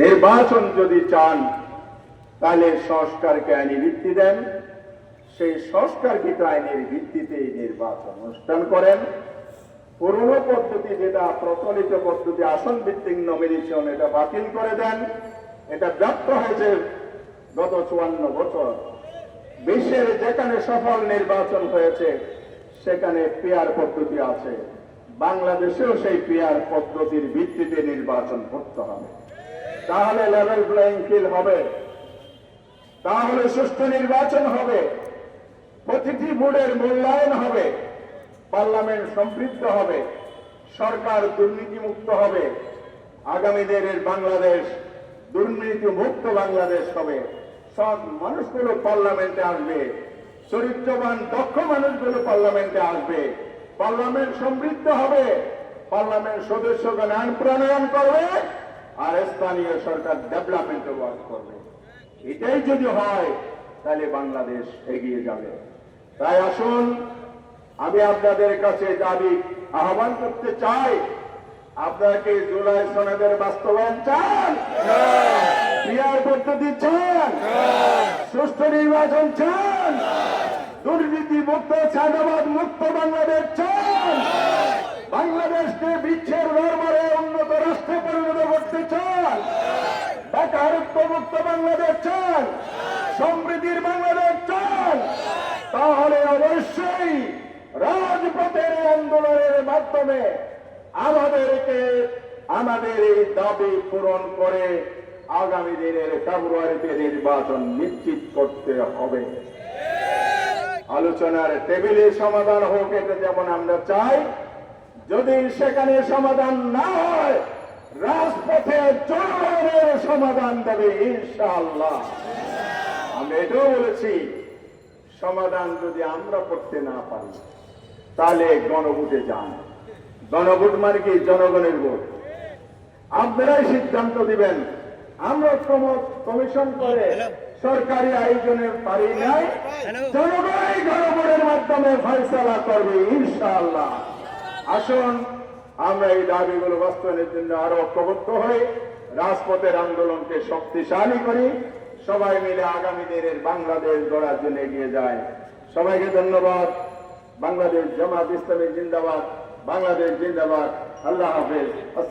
নির্বাচন যদি চান, তাহলে সংস্কারকে আইনি ভিত্তি দেন। সেই সংস্কারকৃত আইনের ভিত্তিতে নির্বাচন অনুষ্ঠান করেন। পুরনো পদ্ধতি যেটা, প্রচলিত পদ্ধতি আসন ভিত্তিক নমিনেশন এটা বাতিল করে দেন। এটা ব্যর্থ হয়েছে গত চুয়ান্ন বছর। বিশ্বের যেখানে সফল নির্বাচন হয়েছে, সেখানে পেয়ার পদ্ধতি আছে। বাংলাদেশেও সেই পেয়ার পদ্ধতির ভিত্তিতে নির্বাচন করতে হবে। তাহলে লেভেল প্লেইং ফিল্ড হবে। তাহলে সুষ্ঠু নির্বাচন হবে। প্রতিটি বোর্ডের মূল্যায়ন হবে। পার্লামেন্ট সমৃদ্ধ হবে। সরকার দুর্নীতিমুক্ত হবে। আগামী দিনের বাংলাদেশ দুর্নীতি মুক্ত বাংলাদেশ হবে। সব মানুষগুলো পার্লামেন্টে আসবে। চরিত্রবান, দক্ষ মানুষগুলো পার্লামেন্টে আসবে। পার্লামেন্ট সমৃদ্ধ হবে। পার্লামেন্ট সদস্যগণ আইন প্রণয়ন করবে আর স্থানীয় সরকার ডেভেলপমেন্টে ওয়ার্ক করবে। এটাই যদি হয় তাহলে বাংলাদেশ এগিয়ে যাবে। তাই আসুন আমি আপনাদের কাছে দাবি আহ্বান করতে চাই আপনারা কি জুলাই সনদের বাস্তবায়ন চান? ক্রিয়ার পদ্ধতি চান। সুষ্ঠু নির্বাচন চান? মুক্ত ছাদাবাদ মুক্ত বাংলাদেশ চান বাংলাদেশকে বিচ্ছের দরবারে উন্নত রাষ্ট্রে পরিণত করতে চান বেকারত্ব মুক্ত বাংলাদেশ চান সমৃদ্ধির বাংলাদেশ চান তাহলে অবশ্যই রাজপথের আন্দোলনের মাধ্যমে আমাদেরকে আমাদের এই দাবি পূরণ করে আগামী দিনের ফেব্রুয়ারিতে নির্বাচন নিশ্চিত করতে হবে। আলোচনার টেবিলে সমাধান হোক এটা যেমন আমরা চাই, যদি সেখানে সমাধান না হয়, রাজপথে জনগণের সমাধান দেবে ইনশাআল্লাহ। আমি এটাও বলেছি, সমাধান যদি আমরা করতে না পারি, তাহলে গণভোটে যান। গণভোট মানে কি? জনগণের ভোট। আপনারাই সিদ্ধান্ত দিবেন আমরা প্রমোদ কমিশন করে সরকারি আয়োজনের পারি নাই। জনগণই গণভোটের মাধ্যমে ফয়সালা করবে ইনশাআল্লাহ। আসুন আমরা এই দাবিগুলো বাস্তবায়নের জন্য আরও ঐক্যবদ্ধ হই রাজপথের আন্দোলনকে শক্তিশালী করি। সবাই মিলে আগামী দিনের বাংলাদেশ গড়ার জন্য এগিয়ে যায়। সবাইকে ধন্যবাদ। বাংলাদেশ জামাত ইসলামী জিন্দাবাদ। বাংলাদেশ জিন্দাবাদ। আল্লাহ হাফেজ।